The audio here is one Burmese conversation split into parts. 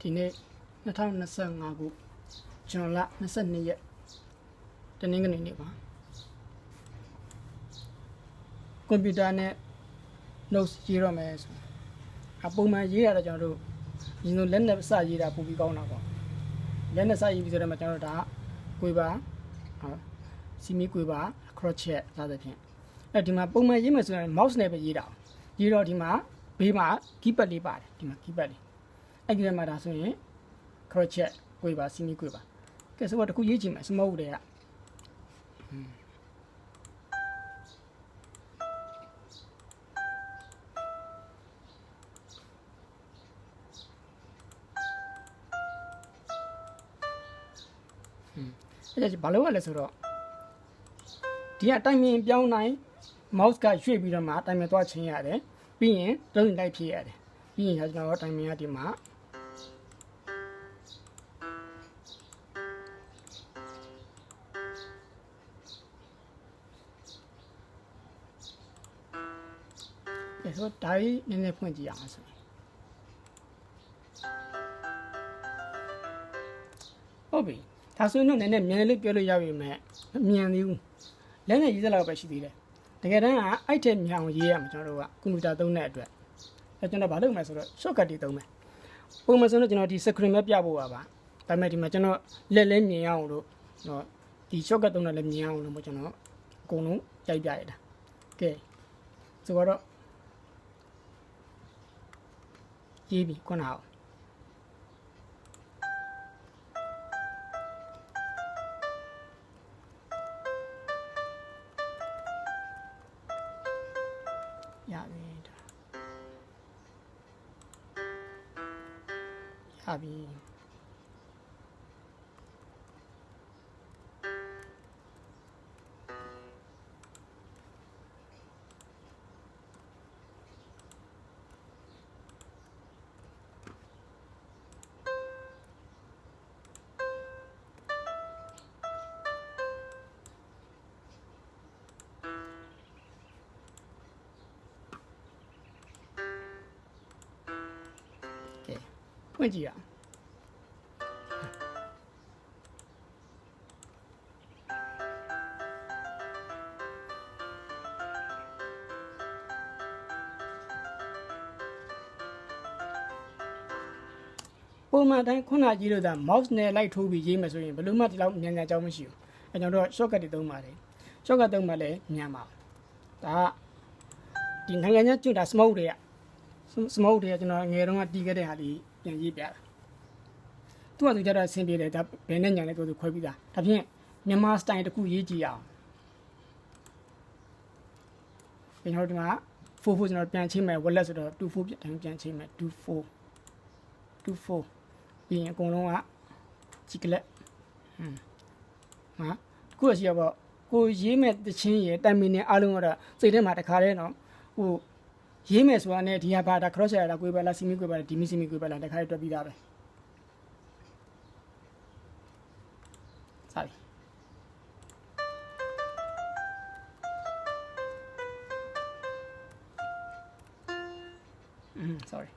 ဒီနေ့2025ခုဇွန်လ22ရက်တနင်္ဂနွေနေ့ပါကွန်ပျူတာနဲ့ notes ရေးရမယ်ဆိုအပုံမှန်ရေးရတာကျွန်တော်တို့ဒီလိုလက်နဲ့စရေးတာပိုပြီးကောင်းတာပေါ့လက်နဲ့စရေးပြီးဆိုတော့မှကျွန်တော်တို့ဒါကိုယ်ပါဟာစီမီကိုယ်ပါ crochet စသဖြင့်အဲ့ဒီမှာပုံမှန်ရေးမယ်ဆိုရင် mouse နဲ့ပဲရေးတာရေးတော့ဒီမှာဘေးမှာ keypad လေးပါတယ်ဒီမှာ keypad လေး အဲ့ဒီထဲမှာဒါဆိုရင် crochet ကိုယ်ပါစီမီကိုယ်ပါကဲဆိုတော့တခုရေးကြည့်မယ် small တွေကအဲ့ဒါဘာလို့ ਆ လဲဆိုတော့ဒီကအတိုင်ပင်ပြောင်းနိုင် mouse ကရွှေ့ပြီးတော့မှတိုင်ပင်သွားချင်းရတယ်ပြီးရင်တုံးလိုက်ဖြည့်ရတယ်ပြီးရင်ကျွန်တော်တိုင်ပင်ကဒီမှာ တော့ဒါကြီးနည်းနည်းဖွင့်ကြည့်အောင်ဆိုရင်ဟုတ်ပြီဒါဆိုရင်တော့နည်းနည်းမြန်လေးပြောလို့ရပြီမဲ့မမြန်သေးဘူးလက်နဲ့ရေးစလောက်ပဲရှိသေးတယ်တကယ်တမ်းကအဲ့ထက်မြန်အောင်ရေးရမှာကျွန်တော်တို့ကကွန်ပျူတာသုံးတဲ့အတွက်အဲကျွန်တော်ဘာလုပ်မလဲဆိုတော့ shortcut တွေသုံးမယ်ပုံမှန်ဆိုတော့ကျွန်တော်ဒီ screen ပဲပြဖို့ပါပါဒါပေမဲ့ဒီမှာကျွန်တော်လက်လဲမြင်အောင်လို့တော့ဒီ shortcut သုံးတာလည်းမြင်အောင်လို့မို့ကျွန်တော်အကုန်လုံးကြိုက်ပြရတာကဲဆိုတော့ ရေးပြီခုနကရပြီဒါရပြီ ဖွင့်ကြည့်ရအောင်ပုံမှန်တိုင်းခုနကြီးလို့ဒါ mouse နဲ့လိုက်ထိုးပြီးရေးမယ်ဆိုရင်ဘယ်လို့မှဒီလောက်မြန်မြန်ကြောင်းမရှိဘူးအဲကျွန်တော်တို့ shortcut တွေသုံးပါတယ် shortcut သုံးမှလည်းမြန်ပါဒါကဒီနိုင်ငံခြားကျွတ်တာ smoke တွေက smoke တွေကကျွန်တော်ငယ်တုန်းကတီးခဲ့တဲ့ဟာဒီ ပြန်ရေးပြတာသူကသူကြတော့အဆင်ပြေတယ်ဒါဘယ်နဲ့ညာလဲသူသူခွဲပြီးသားဒါဖြင့်မြန်မာ style တစ်ခုရေးကြည့်အောင်ကျွန်တော်တို့ဒီမှာ4 4ကျွန်တော်ပြန်ချိန်မယ် wallet ဆိုတော့2 4ပြန်ပြန်ချိန်မယ်2 4 2 4ပြီးရင်အကုန်လုံးကကြည့်ကလက်ဟွန်းဟာခုအစီရပေါ့ကိုရေးမဲ့တချင်းရတိုင်မီနဲ့အားလုံးကတော့စိတ်ထဲမှာတခါတည်းနော်ဟို ရေးမယ်ဆိုတာနဲ့ဒီဟာဘာဒါ cross ရတာကိုယ်ပဲလားစီမီကိုယ်ပဲလားဒီမီစီမီကိုယ်ပဲလားတခါတွက်ပြီးသားပဲစပြီอืม sorry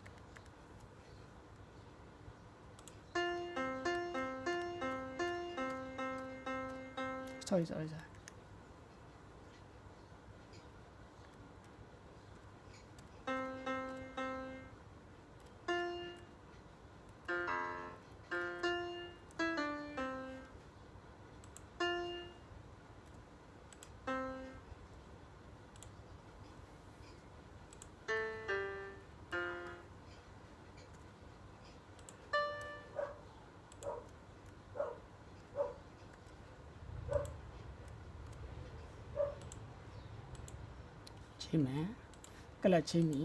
sorry sorry sorry ချိန်မယ်ကလတ်ချိန်ပြီ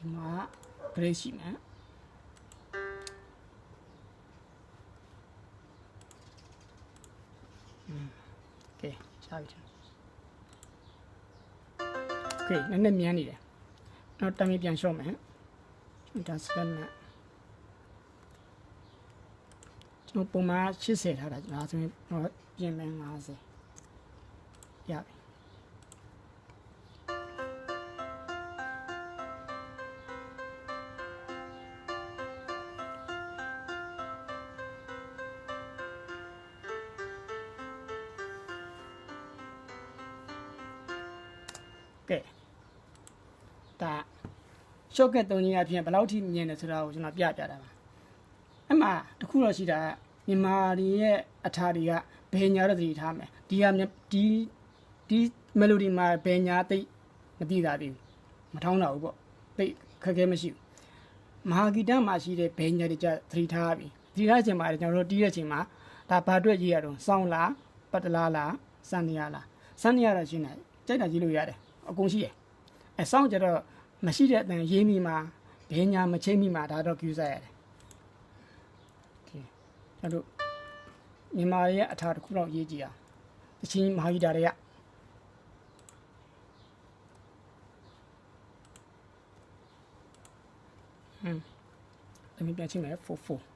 ဒီမှာ grade ရှိမယ်ကဲရှားပြီ။ကဲနည်းနည်းမြန်းနေတယ်။နောက်တမ်းပြန်လျှော့မယ်။ဒါစကနဲ့ကျွန်တော်ပုံမှန်80ထားတာကျွန်တော်ဆိုရင်ပြင်မယ်90ရပြီ ကဲဒါရှော့ကက်တုံးကြီးအပြင်ဘယ်လောက်ထိမြင်တယ်ဆိုတာကိုကျွန်တော်ပြပြတာပါအမှတခုတော့ရှိတာမြန်မာတွေရဲ့အထာတွေကဘယ်ညာတော့သတိထားမယ်ဒီဟာမြဒီဒီမယ်လိုဒီမှာဘယ်ညာသိပ်မသိတာသေးဘူးမထောင်းတော့ဘူးပေါ့သိပ်ခက်ခဲမရှိဘူးမဟာဂီတမှာရှိတဲ့ဘယ်ညာတွေကြသတိထားပြီသတိထားခြင်းမှာကျွန်တော်တို့တီးတဲ့အချိန်မှာဒါဘာအတွက်ရေးရတော့စောင်းလားပတ်တလားလားစန္နီယာလားစန္နီယာတော့ရှင်းတယ်ကြိုက်တာရေးလို့ရတယ် အကုန်ရှိတယ်အဲစောင့်ကြတော့မရှိတဲ့အတန်ရေးမိမှာဘယ်ညာမချိမ့်မိမှာဒါတော့ကြူးစားရတယ်ကဲအဲ့တို့မြန်မာရဲ့အထာတစ်ခုတော့ရေးကြည့်အောင်တချင်းမဟာဂီတာတွေကဟွန်းအမြင်ပြချင်းမယ်44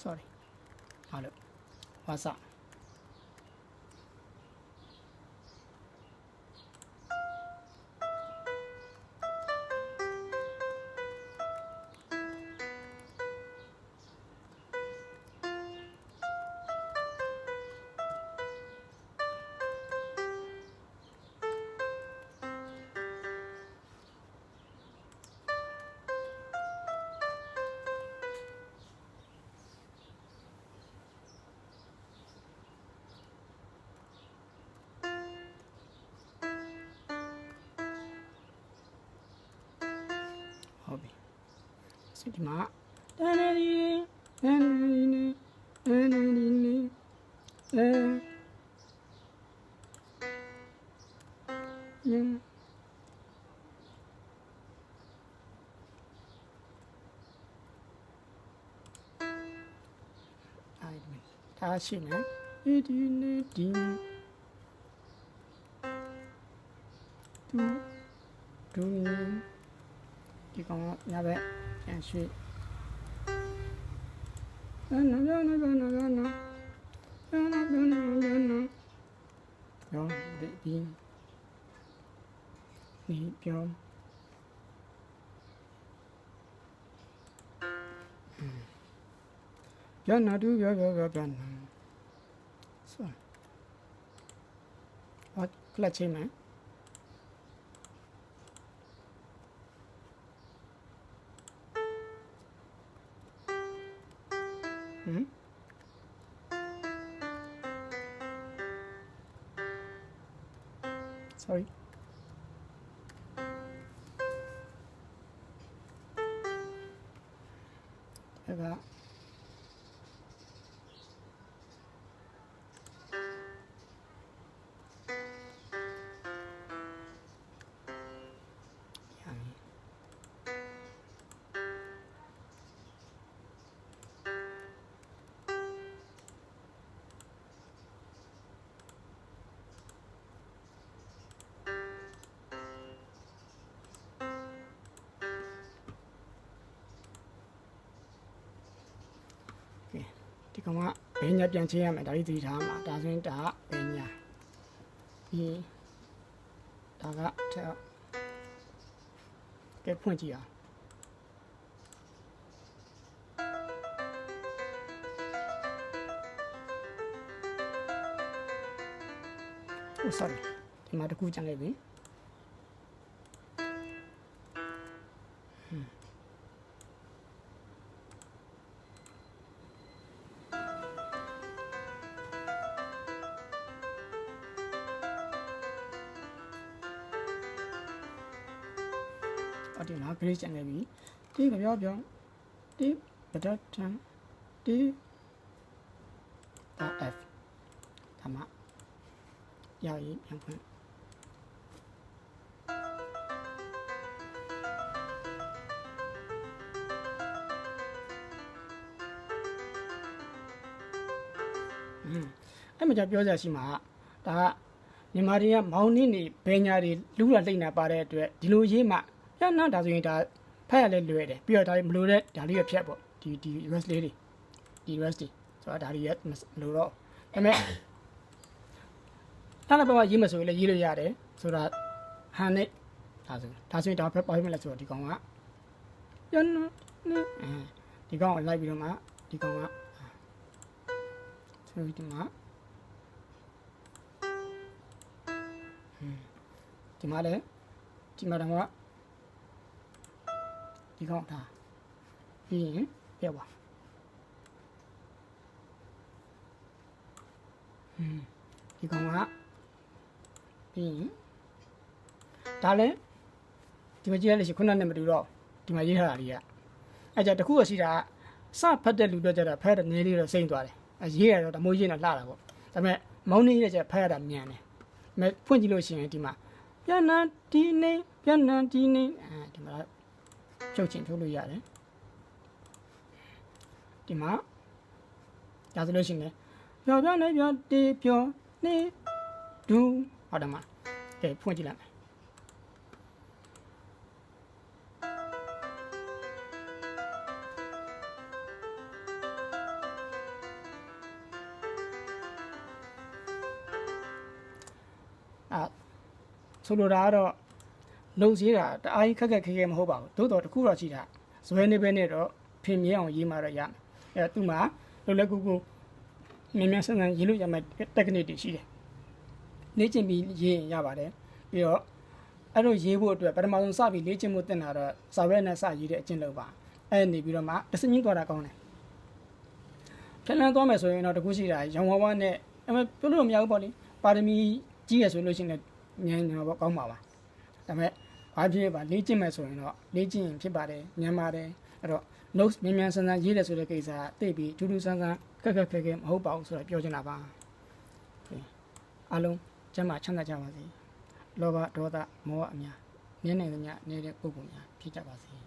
sorry ဟာလို့ဝါစာ すぎいい。À, giả sử đó để pin để cho cho nó đưa vào vào vào vào rồi, là chim ấy. sorry. Like that. ကောင်ကဘယ်ညာပြန်ချင်းရမယ်ဒါလေးသတိထားမှာဒါဆိုရင်ဒါကဘယ်ညာဒီဒါကထက်ကဲဖွင့်ကြည့်အောင်။ Oh sorry ဒီမှာတစ်ခုကြံလိုက်ပြီ အတင်မှာ grade ကျန်ခဲ့ပြီဒီကပြောပြောဒီပဒတ်တန်ဒီဒါ F ဒါမှရရင်ပြန်ဖွင့်อืมအဲ့မှာじゃပြောစရာရှိမှာကဒါကမြန်မာတွေကမောင်းနှင်းနေဘဲညာတွေလူရလိမ့်နာပါတဲ့အတွက်ဒီလိုရေးမှ ရနော်ဒါဆိုရင်ဒါဖက်ရလဲလွယ်တယ်ပြီးတော့ဒါမလို့တဲ့ဒါလေးရဖြတ်ပေါ့ဒီဒီ US လေးတွေဒီ US တွေဆိုတော့ဒါတွေရမလို့တော့ဒါပေမဲ့အဲ့ဒါပဲရေးမဆိုရင်လည်းရေးလို့ရတယ်ဆိုတော့ဟန်နဲ့ဒါဆိုဒါဆိုရင်ဒါဖက်ပါရမလဲဆိုတော့ဒီကောင်ကရနော်ဒီကောင်ကိုလိုက်ပြီးတော့မှဒီကောင်ကဆိုဒီမှာဒီမှာလည်းဒီမှာတော့ ဒီကောင်ထားပြီးရင်ပြက်ပါဟွန်းဒီကောင်ကပြီးရင်ဒါလည်းဒီမှာကြည့်ရလို့ရှိရင်ခုနကနဲ့မတူတော့ဒီမှာရေးထားတာလေးကအဲကြတခုကရှိတာစဖတ်တဲ့လူတော့ကြတာဖတ်တဲ့နည်းလေးတော့စိမ့်သွားတယ်အဲရေးရတော့ဓမိုးရေးတော့လှတာပေါ့ဒါပေမဲ့မောင်းနေရတဲ့ဖတ်ရတာမြန်တယ်မဲ့ဖွင့်ကြည့်လို့ရှိရင်ဒီမှာပြန်နန်ဒီနေပြန်နန်ဒီနေအဲဒီမှာ ချုပ်ချင်ထုတ်လို့ရတယ်ဒီမှာဒါဆိုလို့ရှိရင်ပျော်ပြောင်းနေပျော်တေးပျော်နေဒူဟုတ်တယ်မှာကဲဖွင့်ကြည့်လိုက်မယ်အာဆိုလိုတာကတော့ လုံစည်းတာတအားကြီးခက်ခက်ခဲခဲမဟုတ်ပါဘူးသို့တော်တစ်ခုတော့ရှိတာဇွဲနေပဲနဲ့တော့ဖင်မြဲအောင်ရေးမှတော့ရမယ်အဲသူ့မှာလုံလက်ကူကူမြင်မြန်ဆန်းဆန်းရေးလို့ရမယ့် technique တွေရှိတယ်လေ့ကျင့်ပြီးရေးရင်ရပါတယ်ပြီးတော့အဲ့လိုရေးဖို့အတွက်ပထမဆုံးစပြီးလေ့ကျင့်မှုတင်တာတော့စာရွက်နဲ့စရေးတဲ့အကျင့်လုပ်ပါအဲ့နေပြီးတော့မှတစ်စင်းကြီးသွားတာကောင်းတယ်ဖြန့်လန်းသွားမယ်ဆိုရင်တော့တကူရှိတာရောင်ဝါးဝါးနဲ့အမပြောလို့မရဘူးပေါ့လေပါရမီကြီးရဆိုလို့ရှိရင်လည်းဉာဏ်ဉာဏ်ပေါ့ကောင်းပါပါ ဒါပေမဲ့ဘာဖြစ်ပါလေ့ကျင့်မယ်ဆိုရင်တော့လေ့ကျင့်ရင်ဖြစ်ပါတယ်ဉာဏ်ပါတယ်အဲ့တော့ notes မြန်မြန်ဆန်ဆန်ရေးတယ်ဆိုတဲ့ကိစ္စကတိတ်ပြီးထူးထူးဆန်းဆန်းခက်ခက်ခဲခဲမဟုတ်ပါဘူးဆိုတော့ပြောချင်တာပါအားလုံးကျမ်းမာချမ်းသာကြပါစေလောဘဒေါသမောဟအများနည်းနေသမျှနေတဲ့ပုဂ္ဂိုလ်များဖြစ်ကြပါစေ